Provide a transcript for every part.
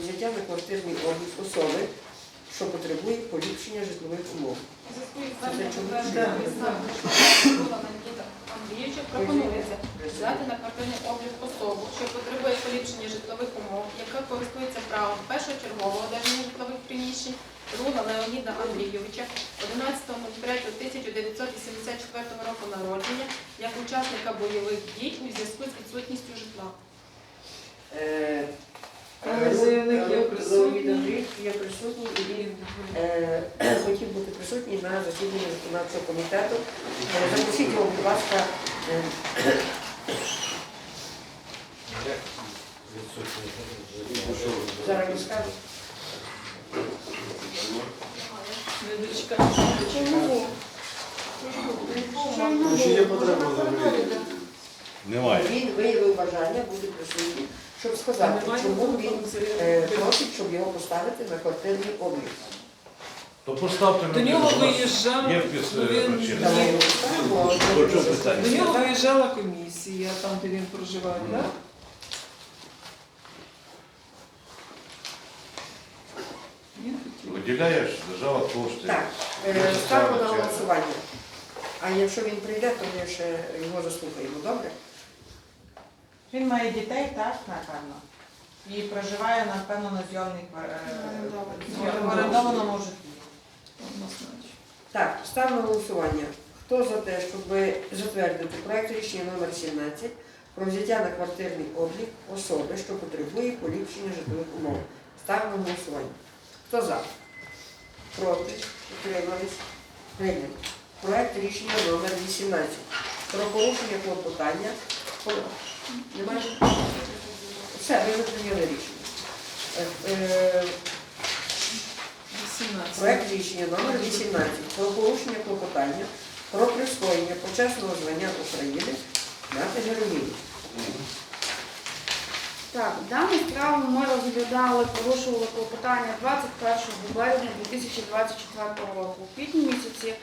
взяття на квартирний облік особи, що потребує поліпшення житлових умов. Андрійовича пропонується взяти на квартирний облік особу, що потребує поліпшення житлових умов, яка користується правом першочергового одержання житлових приміщень, Руга Леоніда Андрійовича 11.03.1984 року народження, як учасника бойових дій у зв'язку з відсутністю житла. Е, Але заявник є присутній. Леонід Андрій є присутній і він е, хотів бути присутній на засіданні виконавчого комітету. Е, Запросіть його, будь ласка, е, зараз він скаже. Не дочекався. Чому? Чи є потреба взагалі? Немає. Він виявив бажання бути присутнім, щоб сказати, чому він е, просить, щоб його поставити на квартирний облік. То поставте на До нього підпис. виїжджав, Є впис, ну, він- е, а До питання? нього виїжджала комісія, там, де він проживає, так? Він хотів. Виділяєш, держава кошти. Так, е, ставимо на голосування. А якщо він прийде, то ми ще його заслухаємо, добре? Він має дітей, так, напевно. І проживає, напевно, на зйомній Орендованому. в орендованому житлі. Так, ставимо на голосування. Хто за те, щоб затвердити проект рішення номер 17 про взяття на квартирний облік особи, що потребує поліпшення житлових умов? Ставимо на голосування. Хто за? Проти? Утримались? Прийнято. Проект рішення номер 18 про порушення клопотання. По- Немає? Все, ви прийняли рішення. 18. Проект рішення номер 18 про порушення клопотання про присвоєння почесного звання України мати героїні. Так, дану справу ми розглядали, порушували клопотання 21 березня 2024 року. У квітні місяці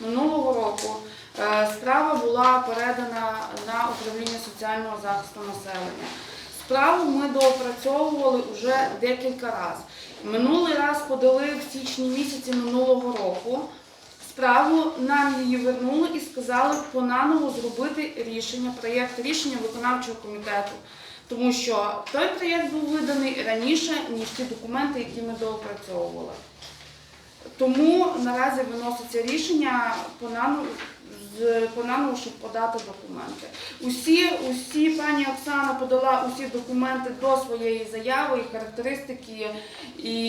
минулого року е, справа була передана на управління соціального захисту населення. Справу ми доопрацьовували вже декілька разів. Минулий раз подали в січні місяці минулого року. Справу нам її вернули і сказали понаново зробити рішення, проєкт рішення виконавчого комітету. Тому що той проєкт був виданий раніше, ніж ті документи, які ми доопрацьовували. Тому наразі виноситься рішення понаново, з- понаново, щоб подати документи. Усі, усі пані Оксана подала усі документи до своєї заяви, і характеристики, і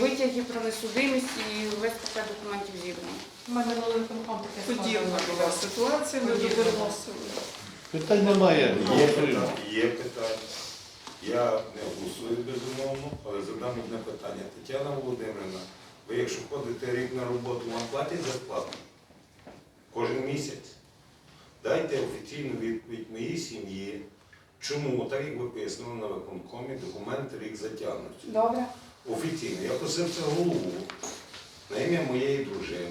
витяги про несудимість, і весь пакет документів зібрано. У мене таке Подібна була ситуація, ми Подібна. Питань немає. Є питання. Є питання. Я не голосую безумовно, але задам одне питання. Тетяна Володимирівна, ви якщо ходите рік на роботу, вам платять зарплату? Кожен місяць? Дайте офіційну відповідь моїй сім'ї. Чому, так як ви пояснили на виконкомі, документи рік затягнуті. Добре? Офіційно. Я просив це голову на ім'я моєї дружини.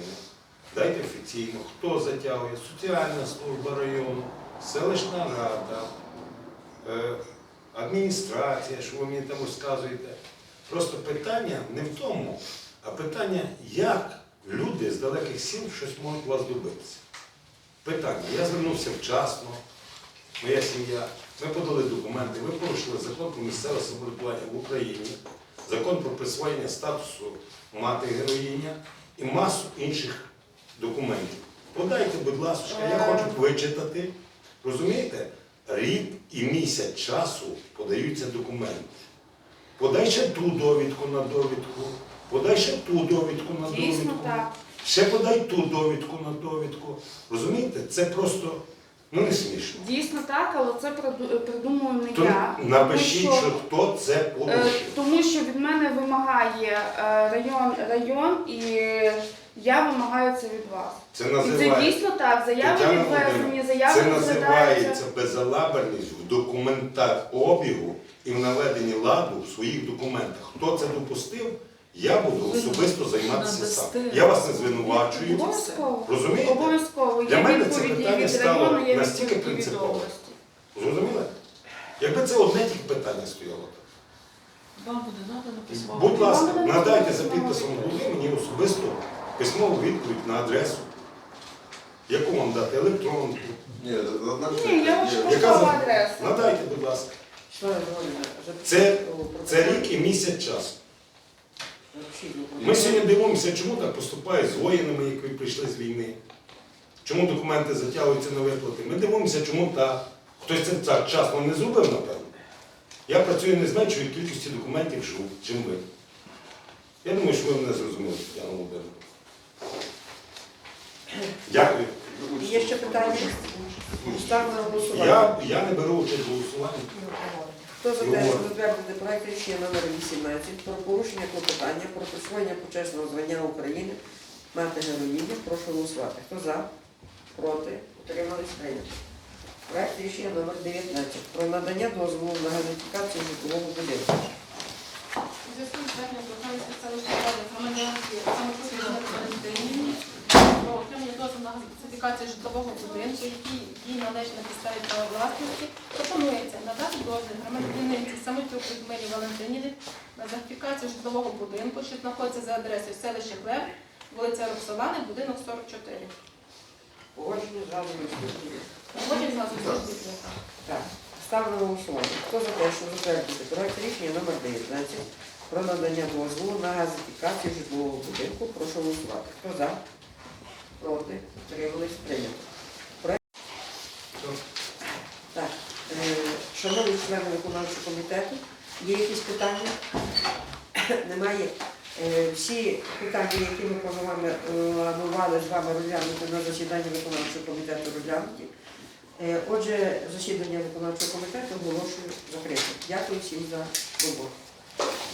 Дайте офіційно, хто затягує, соціальна служба району, селищна рада, е, адміністрація, що ви мені там розказуєте. Просто питання не в тому, а питання, як люди з далеких сіл щось можуть вас добитися. Питання. Я звернувся вчасно, моя сім'я. Ми подали документи, ви порушили закон про місцеве самоврядування в Україні, закон про присвоєння статусу мати героїня і масу інших документів. Подайте, будь ласка, я хочу вичитати. Розумієте? Рік і місяць часу подаються документи. Подай ще ту довідку на довідку, подай ще ту довідку на Дійсно довідку. так. Ще подай ту довідку на довідку. Розумієте? Це просто ну не смішно. Дійсно так, але це приду- придумую не То я. напишіть, тому що хто це Е, порушив. Тому що від мене вимагає е, район, район і я вимагаю це від вас. Це І це називається. дійсно так. Заяви Тетяна відвезені, Володимирівна, заяви Це розглядаються. називається безалаберність в документообігу і в наведенні ладу в своїх документах. Хто це допустив, я буду особисто займатися сам. Я вас не звинувачую. Обов'язково. Розумієте? Обов'язково. Для мене це питання від стало району, є настільки від принциповим. області. Зрозуміли? Якби це одне тільки питання стояло так. Вам буде надано письмово. Будь ласка, надайте за підписом голови мені особисто письмову відповідь на адресу. Яку вам дати? Електронку. Ні, одна Ні, я вашу Яка поштова за- адреса. Надайте, будь ласка. Це-. Це рік і місяць часу. Ми сьогодні дивимося, чому так поступають з воїнами, які прийшли з війни. Чому документи затягуються на виплати? Ми дивимося, чому так. Хтось це так вчасно не зробив, напевно. Я працюю не з меншою кількістю документів, що- чим ви. Я думаю, що ви мене зрозуміли, Тетяна Володимирівна. Дякую. Є ще питання? Ставлю на голосування. Я, я не беру участь в голосуванні. Хто за те, щоб затвердити проект рішення номер 18 про порушення клопотання про присвоєння почесного звання України мати героїні, прошу голосувати. Хто за? Проти? Утримались прийнято. Проект рішення номер 19 про надання дозволу на газифікацію житлового будинку. У зв'язку з зверненням селищної ради самопосвідчення про отримання дозволу на газифікацію житлового будинку, який їй належить на підставі права власності, пропонується надати дозвіл громадянинці Самотюк Людмилі Валентинівні на газифікацію житлового будинку, що знаходиться за адресою селище Клев, вулиця Роксолани, будинок 44. Погодження зразу наступні. Потім зразу зробити. Так, ставлю на голосування. Хто за те, затвердити проект рішення номер 19 про надання дозволу на газифікацію житлового будинку, прошу голосувати. Хто за? Проти? Утримались? Прийнято. Проект... Так, е, шановні члени виконавчого комітету, є якісь питання? Немає. Е, Всі питання, які ми планували планували з вами розглянути на засіданні виконавчого комітету розглянуті. Е, Отже, засідання виконавчого комітету оголошую закритим. Дякую всім за роботу.